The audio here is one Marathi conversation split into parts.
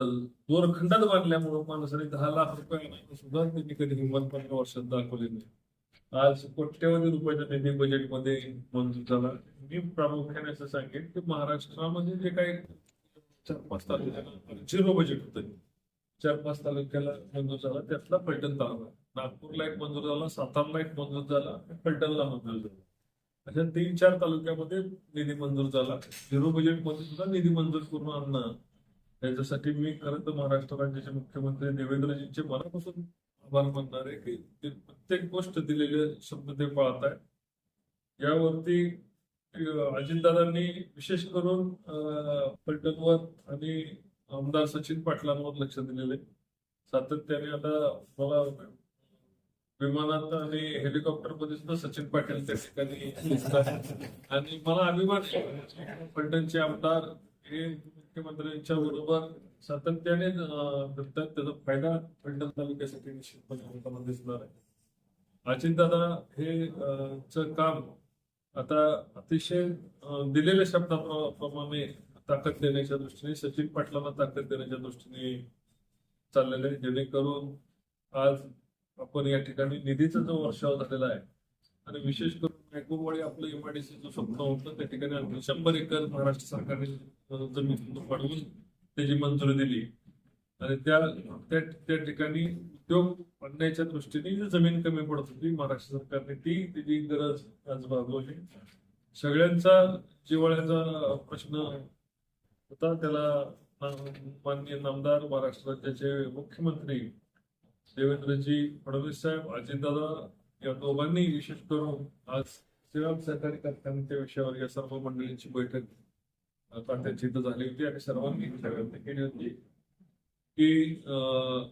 दोन खंडात बांधल्यामुळं माणसाने दहा लाख रुपये सुद्धा त्यांनी कधी हिंमत पंधरा वर्षात दाखवले नाही. आज कोट्यवधी रुपयाचा निधी बजेटमध्ये मंजूर झाला. मी प्रामुख्याने असं सांगेन की महाराष्ट्रामध्ये जे काही चार पाच तालुक्याला झिरो बजेट होतं. चार पाच तालुक्याला मंजूर झाला त्यातला पैठण तालुका. नागपूरला एक मंजूर झाला सातारला एक मंजूर झाला पैठणला मंजूर झाला. अशा तीन चार तालुक्यामध्ये निधी मंजूर झाला. झिरो बजेटमध्ये सुद्धा निधी मंजूर करून आणणं त्याच्यासाठी मी खरं तर महाराष्ट्र राज्याचे मुख्यमंत्री देवेंद्रजींचे मनापासून आभार मानणार आहे की ते प्रत्येक गोष्ट दिलेले शब्द ते पाळत आहे यावरती अजिंदादांनी अजितदादांनी विशेष करून अं, आणि आमदार सचिन पाटलांवर लक्ष दिलेले. सातत्याने आता मला विमानात आणि हेलिकॉप्टरमध्ये सुद्धा सचिन पाटील त्या ठिकाणी आणि मला अभिमान आहे फलटणचे आमदार हे मुख्यमंत्र्यांच्या बरोबर सातत्याने अं, त्याचा फायदा फलटण तालुक्यासाठी निश्चितपणे होताना दिसणार आहे. अजितदादा हे च काम आता अतिशय दिलेल्या शब्दाप्रमाणे ताकद देण्याच्या दृष्टीने सचिन पाटलांना ताकद देण्याच्या दृष्टीने चाललेलं आहे. जेणेकरून आज आपण या ठिकाणी निधीचा जो वर्षाव झालेला आहे आणि विशेष करून मॅकोवाडी आपलं एमआयडीसी जो स्वप्न होतं त्या ठिकाणी शंभर एकर महाराष्ट्र सरकारने जमीन वाढवून त्याची मंजुरी दिली. आणि त्या त्या ठिकाणी उद्योग आणण्याच्या दृष्टीने जी जमीन कमी पडत होती महाराष्ट्र सरकारने ती त्याची गरज आज भागवली. सगळ्यांचा जिवाळ्याचा प्रश्न होता त्याला माननीय नामदार महाराष्ट्र राज्याचे मुख्यमंत्री देवेंद्रजी फडणवीस साहेब अजितदादा या दोघांनी विशेष करून आज श्रीराम सहकारी कारखान्यांच्या विषयावर या सर्व मंडळींची बैठक आता त्यांची इथं झाली होती आणि सर्वांनी इच्छा व्यक्त केली होती की श्रम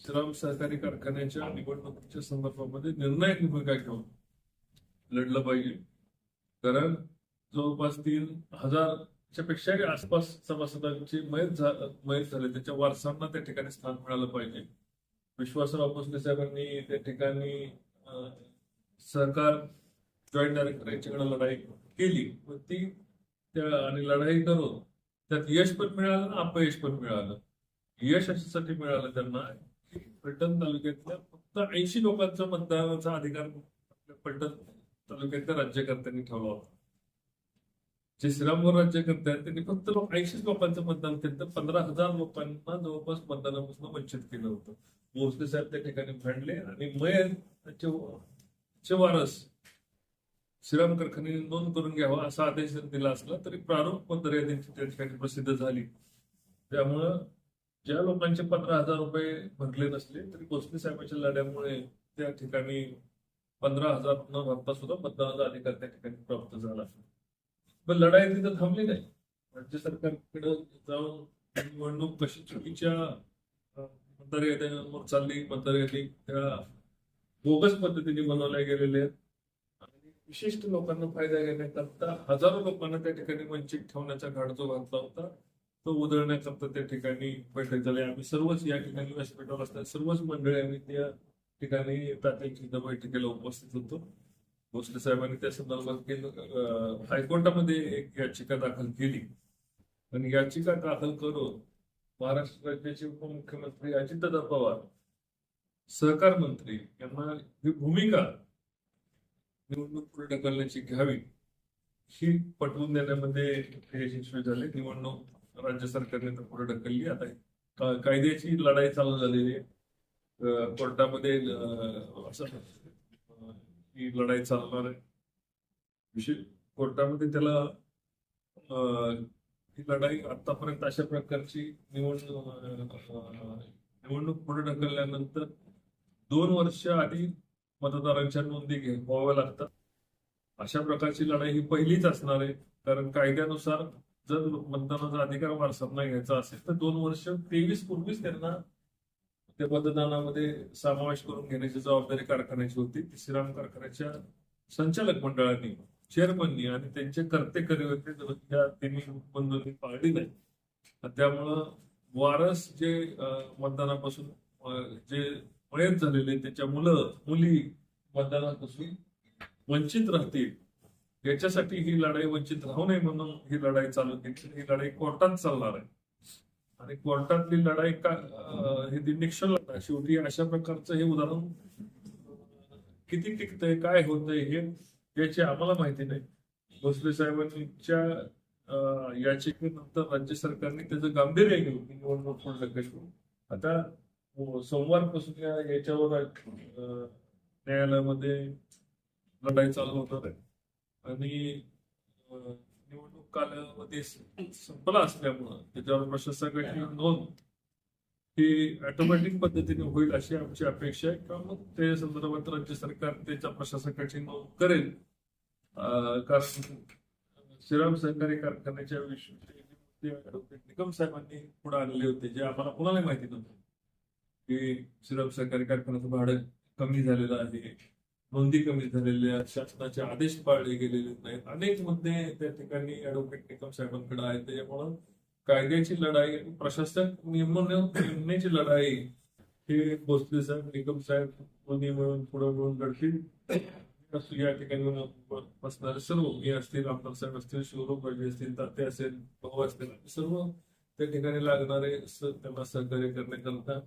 श्रीराम सहकारी कारखान्याच्या निवडणुकीच्या संदर्भामध्ये निर्णायक भूमिका घेऊन लढलं पाहिजे. कारण जवळपास तीन हजारच्या पेक्षाही आसपास सभासदांची मयत मयत झाले त्याच्या वारसांना त्या ठिकाणी स्थान मिळालं पाहिजे. विश्वासराव भोसले साहेबांनी त्या ठिकाणी सरकार जॉईंट डायरेक्टर यांच्याकडे लढाई केली. पण ती त्या आणि लढाई करून त्यात यश पण मिळालं अपयश पण मिळालं. यश अशासाठी मिळालं त्यांना. की फलटण तालुक्यातल्या फक्त ऐंशी लोकांचा मतदानाचा अधिकार आपल्या फलटण तालुक्यातल्या राज्यकर्त्यांनी ठेवला होता. जे श्रीरामवर राज्यकर्ते आहेत त्यांनी फक्त लोक ऐंशीच लोकांचं मतदान केलं तर पंधरा हजार लोकांना जवळपास मतदानापासून वंचित केलं होतं. भोसले साहेब त्या ठिकाणी भांडले आणि मय त्याचे चे वारस श्रीराम कारखान्याने नोंद करून घ्यावा असा आदेश जर दिला असला तरी प्रारूप मतदार त्या ठिकाणी प्रसिद्ध झाली. त्यामुळं ज्या लोकांचे पंधरा हजार रुपये भरले नसले तरी भोसले साहेबांच्या लढ्यामुळे त्या ठिकाणी पंधरा हजार न भरता सुद्धा मतदानाचा अधिकार त्या ठिकाणी प्राप्त झाला. पण लढाई तिथं थांबली नाही. राज्य सरकारकडे जाऊन निवडणूक कशी चुकीच्या मतदार याद्यांवर चालली मतदार यादी त्या बोगस पद्धतीने बनवल्या गेलेल्या आहेत. आणि विशिष्ट लोकांना फायदा घेण्याकरता हजारो लोकांना त्या ठिकाणी वंचित ठेवण्याचा घाट जो घातला होता. तो उधळण्याकरता त्या ठिकाणी बैठक झाली. आम्ही सर्वच या ठिकाणी व्यासपीठावर असतात. सर्वच मंडळी आम्ही त्या ठिकाणी तात्यांची बैठकीला उपस्थित होतो. भोसले साहेबांनी त्या संदर्भात हायकोर्टामध्ये एक याचिका दाखल केली. आणि याचिका दाखल करून महाराष्ट्र राज्याचे उपमुख्यमंत्री अजितदादा पवार सहकार मंत्री यांना ही भूमिका निवडणूक पुढे ढकलण्याची घ्यावी ही पटवून देण्यामध्ये यशस्वी झाले. निवडणूक राज्य सरकारने तर पुढे ढकलली आता कायद्याची लढाई चालू झालेली आहे. कोर्टामध्ये असं ही लढाई चालणार आहे. विशेष कोर्टामध्ये त्याला ही लढाई आतापर्यंत अशा प्रकारची निवडणूक निवडणूक पुढे ढकलल्यानंतर दोन वर्ष आधी मतदारांच्या नोंदी घे व्हाव्या लागतात. अशा प्रकारची लढाई ही पहिलीच असणार आहे. कारण कायद्यानुसार जर मतदानाचा अधिकार वारसांना घ्यायचा असेल तर दोन वर्ष तेवीस पूर्वीच त्यांना त्या मतदानामध्ये समावेश करून घेण्याची जबाबदारी कारखान्याची होती. ती श्रीराम कारखान्याच्या संचालक मंडळांनी चेअरमननी आणि त्यांचे कर्ते होते या तिन्ही बंधूंनी पाळली नाही. त्यामुळं वारस जे मतदानापासून जे मयत झालेले त्याच्या मुलं मुली मतदानापासून वंचित राहतील. याच्यासाठी ही लढाई वंचित राहू नये म्हणून ही लढाई चालू घेतली ही लढाई कोर्टात चालणार आहे. आणि कोर्टातली लढाई का हे निक्षल लढा शेवटी अशा प्रकारचं हे उदाहरण किती टिकतंय काय होतंय हे याची आम्हाला माहिती नाही. भोसले साहेबांच्या याचिकेनंतर राज्य सरकारने त्याचं गांभीर्य घेऊन निवडणूक पुढे ढकलली आता सोमवारपासून या याच्यावर न्यायालयामध्ये लढाई चालू होणार आहे. आणि निवडणूक कालावधी संपला असल्यामुळं त्याच्यावर प्रशासकाची नोंद ही ऑटोमॅटिक पद्धतीने होईल अशी आमची अपेक्षा आहे. किंवा मग त्या संदर्भात राज्य सरकार त्याच्या प्रशासकाची नोंद करेल. कारण श्रीराम सहकारी कारखान्याच्या विषयी निकम साहेबांनी पुढे आणले होते जे आम्हाला कोणालाही माहिती नव्हतं. की श्रीराम सहकारी कारखान्याचं भाडं कमी झालेलं आहे. नोंदी कमी झालेल्या आहेत, शासनाचे आदेश पाळले गेलेले नाहीत. अनेक मुद्दे त्या ठिकाणी ऍडव्होकेट निकम साहेबांकडे आहेत. त्याच्यामुळं कायद्याची लढाई आणि प्रशासक नेमण्याची लढाई हे भोसले साहेब निकम साहेब दोन्ही मिळून पुढे मिळून लढतील. या ठिकाणी बसणारे सर्व. मी असतील आमदार साहेब असतील शिवराम पाहिजे असतील ताते असेल भाऊ असतील सर्व त्या ठिकाणी लागणारे त्यांना सहकार्य करण्याकरता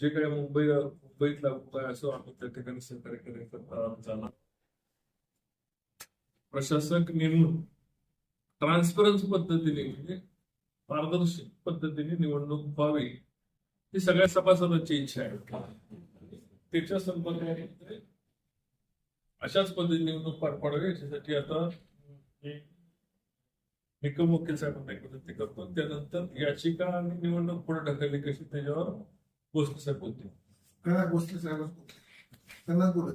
जे काही मुंबई मुंबईतला उपाय असो आपण त्या ठिकाणी सहकार्य करण्याकरता झाला. प्रशासक नेमणूक. ट्रान्सपरन्स पद्धतीने म्हणजे पारदर्शक पद्धतीने निवडणूक व्हावी ही सगळ्या सभासदांची इच्छा आहे. त्याच्या संपर्काने अशाच पद्धतीने निवडणूक पार पाडावी याच्यासाठी आता निकम मुख्य साहेबांना करतो. त्यानंतर याचिका आणि निवडणूक पुढे ढकलली कशी त्याच्यावर गोष्ट साहेब बोलते त्यांना गोष्टी साहेब त्यांनाच बोलत